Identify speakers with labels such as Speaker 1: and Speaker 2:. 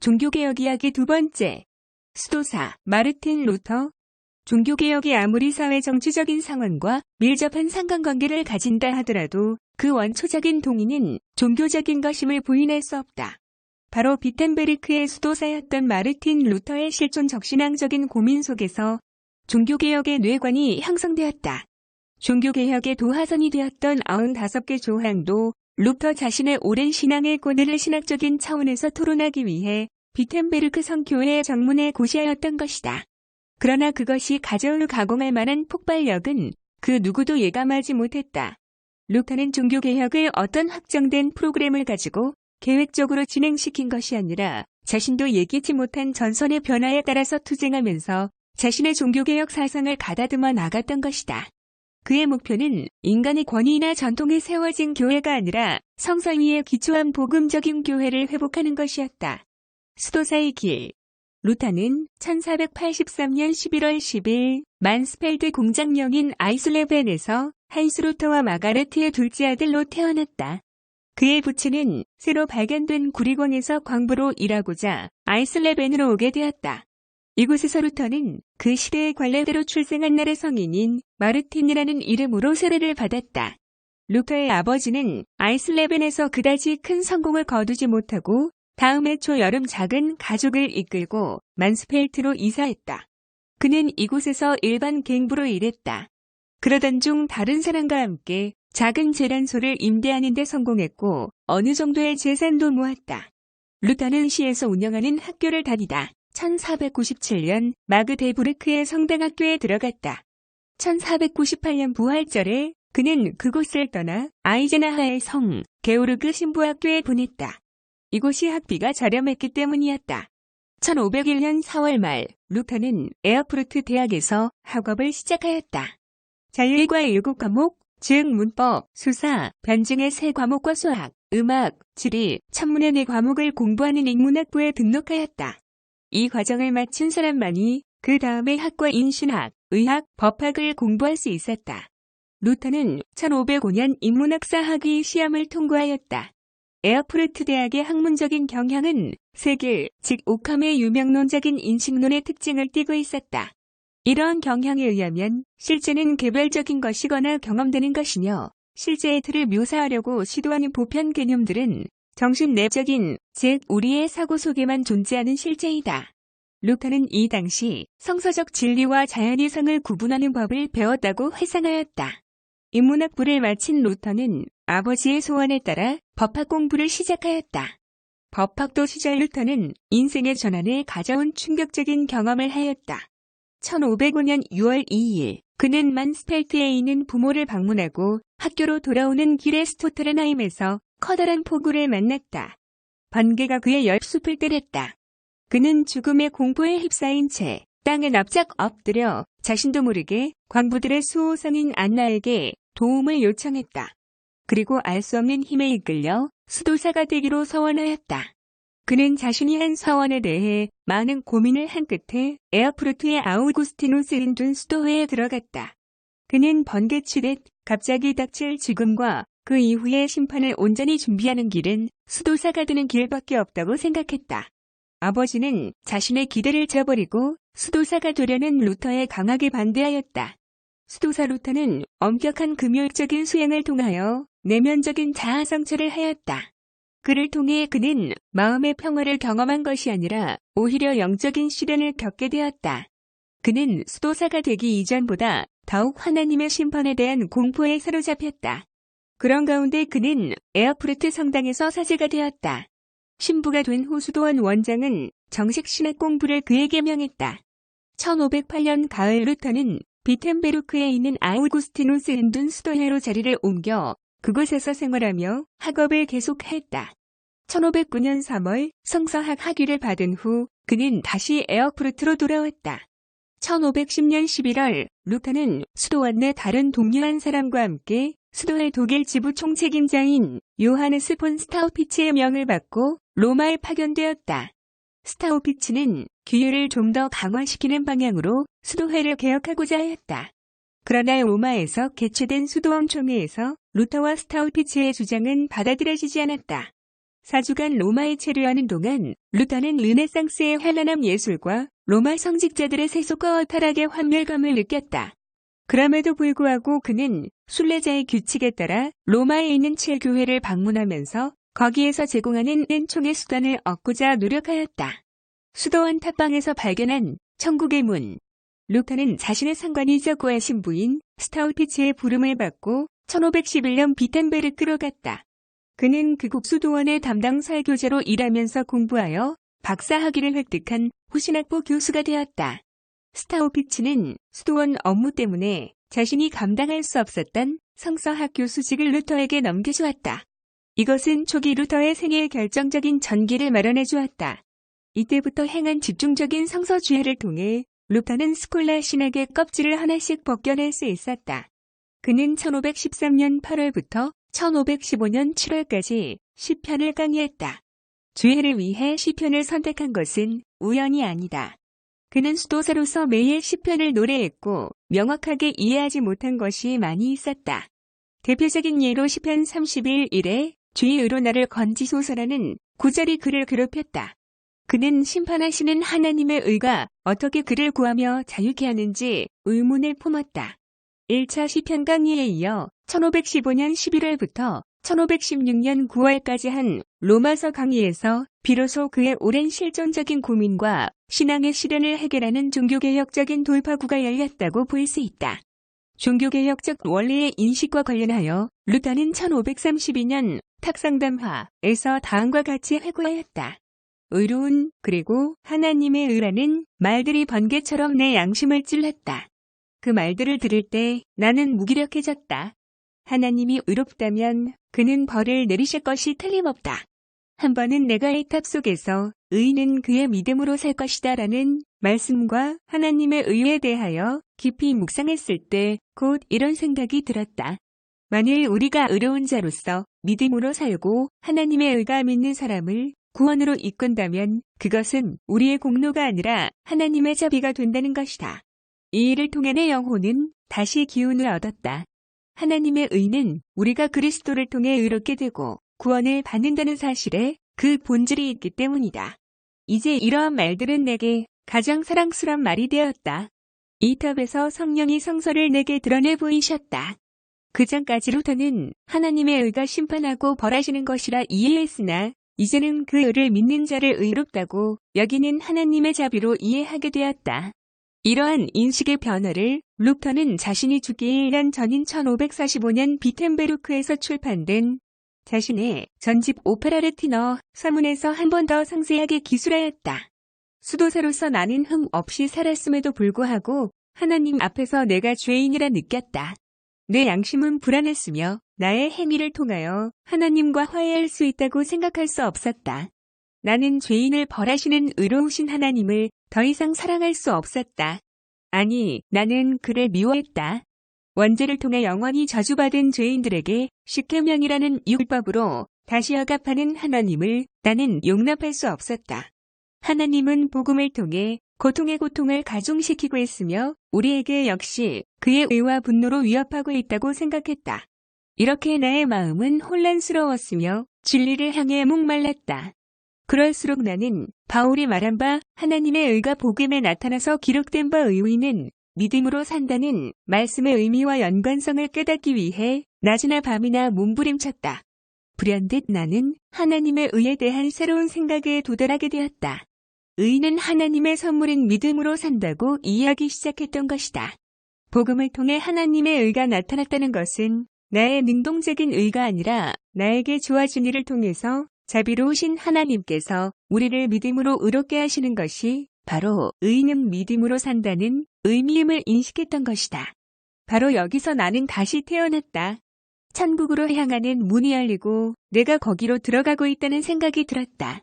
Speaker 1: 종교개혁 이야기 두 번째. 수도사 마르틴 루터. 종교개혁이 아무리 사회 정치적인 상황과 밀접한 상관관계를 가진다 하더라도 그 원초적인 동의는 종교적인 것임을 부인할 수 없다. 바로 비텐베르크의 수도사였던 마르틴 루터의 실존 적신앙적인 고민 속에서 종교개혁의 뇌관이 형성되었다. 종교개혁의 도화선이 되었던 95개 조항도 루터 자신의 오랜 신앙의 고뇌를 신학적인 차원에서 토론하기 위해 비텐베르크 성교회의 정문에 고시하였던 것이다. 그러나 그것이 가져올 가공할 만한 폭발력은 그 누구도 예감하지 못했다. 루터는 종교개혁을 어떤 확정된 프로그램을 가지고 계획적으로 진행시킨 것이 아니라 자신도 예기치 못한 전선의 변화에 따라서 투쟁하면서 자신의 종교개혁 사상을 가다듬어 나갔던 것이다. 그의 목표는 인간의 권위나 전통에 세워진 교회가 아니라 성서 위에 기초한 복음적인 교회를 회복하는 것이었다. 수도사의 길 루타는 1483년 11월 10일 만스펠드 공장령인 아이슬레벤에서 한스 루터와 마가레트의 둘째 아들로 태어났다. 그의 부친은 새로 발견된 구리광에서 광부로 일하고자 아이슬레벤으로 오게 되었다. 이곳에서 루터는 그 시대의 관례대로 출생한 날의 성인인 마르틴이라는 이름으로 세례를 받았다. 루터의 아버지는 아이슬레벤에서 그다지 큰 성공을 거두지 못하고 다음 해 초 여름 작은 가족을 이끌고 만스펠트로 이사했다. 그는 이곳에서 일반 갱부로 일했다. 그러던 중 다른 사람과 함께 작은 재란소를 임대하는 데 성공했고 어느 정도의 재산도 모았다. 루터는 시에서 운영하는 학교를 다니다 1497년 마그데부르크의 성당학교에 들어갔다. 1498년 부활절에 그는 그곳을 떠나 아이제나하의 성 게오르그 신부학교에 보냈다. 이곳이 학비가 저렴했기 때문이었다. 1501년 4월 말 루터는 에어프루트 대학에서 학업을 시작하였다. 자율과 일곱 과목, 즉 문법, 수사, 변증의 세 과목과 수학, 음악, 지리, 천문의 네 과목을 공부하는 인문학부에 등록하였다. 이 과정을 마친 사람만이 그 다음에 학과 인 신학, 의학, 법학을 공부할 수 있었다. 루터는 1505년 인문학사 학위 시험을 통과하였다. 에어프루트 대학의 학문적인 경향은 세계, 즉 오캄의 유명론적인 인식론의 특징을 띠고 있었다. 이러한 경향에 의하면 실제는 개별적인 것이거나 경험되는 것이며 실제의 틀을 묘사하려고 시도하는 보편 개념들은 정신 내적인, 즉 우리의 사고 속에만 존재하는 실제이다. 루터는 이 당시 성서적 진리와 자연이성을 구분하는 법을 배웠다고 회상하였다. 인문학부를 마친 루터는 아버지의 소원에 따라 법학 공부를 시작하였다. 법학도 시절 루터는 인생의 전환에 가져온 충격적인 경험을 하였다. 1505년 6월 2일 그는 만스펠트에 있는 부모를 방문하고 학교로 돌아오는 길에 스토트렌하임에서 커다란 폭우를 만났다. 번개가 그의 열숲을 때렸다. 그는 죽음의 공포에 휩싸인 채 땅에 납작 엎드려 자신도 모르게 광부들의 수호성인 안나에게 도움을 요청했다. 그리고 알 수 없는 힘에 이끌려 수도사가 되기로 서원하였다. 그는 자신이 한 서원에 대해 많은 고민을 한 끝에 에어프루트의 아우구스티누스 인둔 수도회에 들어갔다. 그는 번개치듯 갑자기 닥칠 죽음과 그 이후의 심판을 온전히 준비하는 길은 수도사가 되는 길밖에 없다고 생각했다. 아버지는 자신의 기대를 저버리고 수도사가 되려는 루터에 강하게 반대하였다. 수도사 루터는 엄격한 금요일적인 수행을 통하여 내면적인 자아 성찰을 하였다. 그를 통해 그는 마음의 평화를 경험한 것이 아니라 오히려 영적인 시련을 겪게 되었다. 그는 수도사가 되기 이전보다 더욱 하나님의 심판에 대한 공포에 사로잡혔다. 그런 가운데 그는 에어프루트 성당에서 사제가 되었다. 신부가 된후 수도원 원장은 정식 신학 공부를 그에게 명했다. 1508년 가을 루터는 비텐베르크에 있는 아우구스티누스 은둔 수도회로 자리를 옮겨 그곳에서 생활하며 학업을 계속했다. 1509년 3월 성서학 학위를 받은 후 그는 다시 에어프루트로 돌아왔다. 1510년 11월 루터는 수도원 내 다른 동료 한 사람과 함께 수도의 독일 지부 총책임자인 요하네스 폰 스타우피치의 명을 받고 로마에 파견되었다. 스타우피치는 규율을 좀 더 강화시키는 방향으로 수도회를 개혁하고자 하였다. 그러나 로마에서 개최된 수도원 총회에서 루터와 스타우피치의 주장은 받아들여지지 않았다. 4주간 로마에 체류하는 동안 루터는 르네상스의 찬란한 예술과 로마 성직자들의 세속과 타락의 환멸감을 느꼈다. 그럼에도 불구하고 그는 순례자의 규칙에 따라 로마에 있는 7교회를 방문하면서 거기에서 제공하는 은총의 수단을 얻고자 노력하였다. 수도원 탑방에서 발견한 천국의 문. 루터는 자신의 상관이자 고아 신부인 스타우피치의 부름을 받고 1511년 비텐베르크로 갔다. 그는 그곳 수도원의 담당 설교자로 일하면서 공부하여 박사 학위를 획득한 후신학부 교수가 되었다. 스타우피치는 수도원 업무 때문에 자신이 감당할 수 없었던 성서학 교 수직을 루터에게 넘겨주었다. 이것은 초기 루터의 생애의 결정적인 전기를 마련해 주었다. 이때부터 행한 집중적인 성서주의를 통해 루터는 스콜라 신학의 껍질을 하나씩 벗겨낼 수 있었다. 그는 1513년 8월부터 1515년 7월까지 시편을 강의했다. 주회를 위해 시편을 선택한 것은 우연이 아니다. 그는 수도사로서 매일 시편을 노래했고 명확하게 이해하지 못한 것이 많이 있었다. 대표적인 예로 시편 31일에 주의 의로 나를 건지소서라는 구절이 그를 괴롭혔다. 그는 심판하시는 하나님의 의가 어떻게 그를 구하며 자유케 하는지 의문을 품었다. 1차 시편 강의에 이어 1515년 11월부터 1516년 9월까지 한 로마서 강의에서 비로소 그의 오랜 실존적인 고민과 신앙의 시련을 해결하는 종교개혁적인 돌파구가 열렸다고 볼 수 있다. 종교개혁적 원리의 인식과 관련하여 루터는 1532년 탁상담화에서 다음과 같이 회고하였다. 의로운 그리고 하나님의 의라는 말들이 번개처럼 내 양심을 찔렀다. 그 말들을 들을 때 나는 무기력해졌다. 하나님이 의롭다면 그는 벌을 내리실 것이 틀림없다. 한 번은 내가 이탑 속에서 의인은 그의 믿음으로 살 것이다 라는 말씀과 하나님의 의에 대하여 깊이 묵상했을 때 곧 이런 생각이 들었다. 만일 우리가 의로운 자로서 믿음으로 살고 하나님의 의가 믿는 사람을 구원으로 이끈다면 그것은 우리의 공로가 아니라 하나님의 자비가 된다는 것이다. 이 일을 통해 내 영혼은 다시 기운을 얻었다. 하나님의 의는 우리가 그리스도를 통해 의롭게 되고 구원을 받는다는 사실에 그 본질이 있기 때문이다. 이제 이러한 말들은 내게 가장 사랑스러운 말이 되었다. 이 탑에서 성령이 성서를 내게 드러내 보이셨다. 그 전까지 루터는 하나님의 의가 심판하고 벌하시는 것이라 이해했으나 이제는 그 의를 믿는 자를 의롭다고 여기는 하나님의 자비로 이해하게 되었다. 이러한 인식의 변화를 루터는 자신이 죽기 1년 전인 1545년 비텐베르크에서 출판된 자신의 전집 오페라를 티너 서문에서 한 번 더 상세하게 기술하였다. 수도사로서 나는 흠 없이 살았음에도 불구하고 하나님 앞에서 내가 죄인이라 느꼈다. 내 양심은 불안했으며 나의 행위를 통하여 하나님과 화해할 수 있다고 생각할 수 없었다. 나는 죄인을 벌하시는 의로우신 하나님을 더 이상 사랑할 수 없었다. 아니, 나는 그를 미워했다. 원죄를 통해 영원히 저주받은 죄인들에게 십계명이라는 율법으로 다시 억압하는 하나님을 나는 용납할 수 없었다. 하나님은 복음을 통해 고통의 고통을 가중시키고 있으며 우리에게 역시 그의 의와 분노로 위협하고 있다고 생각했다. 이렇게 나의 마음은 혼란스러웠으며 진리를 향해 목말랐다. 그럴수록 나는 바울이 말한 바 하나님의 의가 복음에 나타나서 기록된 바 의의는 믿음으로 산다는 말씀의 의미와 연관성을 깨닫기 위해 낮이나 밤이나 몸부림쳤다. 불현듯 나는 하나님의 의에 대한 새로운 생각에 도달하게 되었다. 의는 하나님의 선물인 믿음으로 산다고 이해하기 시작했던 것이다. 복음을 통해 하나님의 의가 나타났다는 것은 나의 능동적인 의가 아니라 나에게 주어진 일을 통해서 자비로우신 하나님께서 우리를 믿음으로 의롭게 하시는 것이 바로 의는 믿음으로 산다는 의미임을 인식했던 것이다. 바로 여기서 나는 다시 태어났다. 천국으로 향하는 문이 열리고 내가 거기로 들어가고 있다는 생각이 들었다.